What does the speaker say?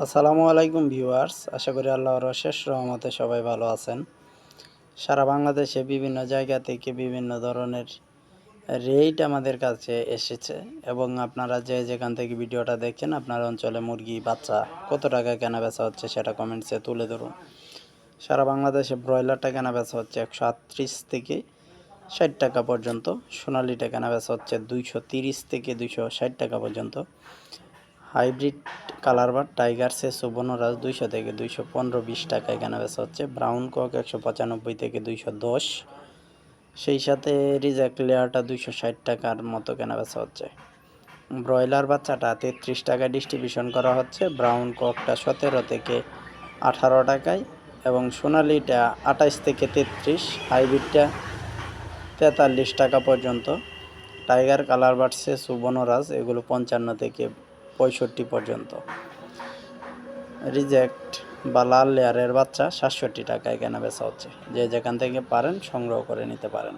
আসসালামু আলাইকুম ভিউয়ার্স, আশা করি আল্লাহর অশেষ রহমতে সবাই ভালো আছেন। সারা বাংলাদেশে বিভিন্ন জায়গা থেকে বিভিন্ন ধরনের রেট আমাদের কাছে এসেছে এবং আপনারা যে যেখান থেকে ভিডিওটা দেখছেন, আপনার অঞ্চলে মুরগি, বাচ্চা কত টাকা কেনা বেচা হচ্ছে সেটা কমেন্টসে তুলে ধরুন। সারা বাংলাদেশে ব্রয়লারটা কেনা বেচা হচ্ছে একশো আটত্রিশ থেকে ষাট টাকা পর্যন্ত, সোনালিটা কেনা বেচা হচ্ছে দুইশো তিরিশ থেকে দুইশো ষাট টাকা পর্যন্ত। হাইব্রিড কালার বা টাইগার সে সুবর্ণরাজ দুইশো থেকে দুইশো পনেরো, বিশ টাকায় কেনা বেচা হচ্ছে। ব্রাউন কক একশো পঁচানব্বই থেকে দুইশো দশ। সেই সাথে রিজেক্ট লেয়ারটা দুইশো ষাট টাকার মতো কেনা বেচা হচ্ছে। ব্রয়লার বাচ্চাটা তেত্রিশ টাকায় ডিস্ট্রিবিউশন করা হচ্ছে। ব্রাউন ককটা সতেরো থেকে আঠারো টাকায় এবং সোনালিটা আঠাইশ থেকে তেত্রিশ, হাইব্রিডটা তেতাল্লিশ টাকা পর্যন্ত। টাইগার, কালার বাড়ছে সুবর্ণরাজ এগুলো পঞ্চান্ন থেকে পঁয়ষট্টি পর্যন্ত। রিজেক্ট বা লাল লেয়ারের বাচ্চা সাতষট্টি টাকায় কেনা বেচা হচ্ছে। যে যেখান থেকে পারেন সংগ্রহ করে নিতে পারেন।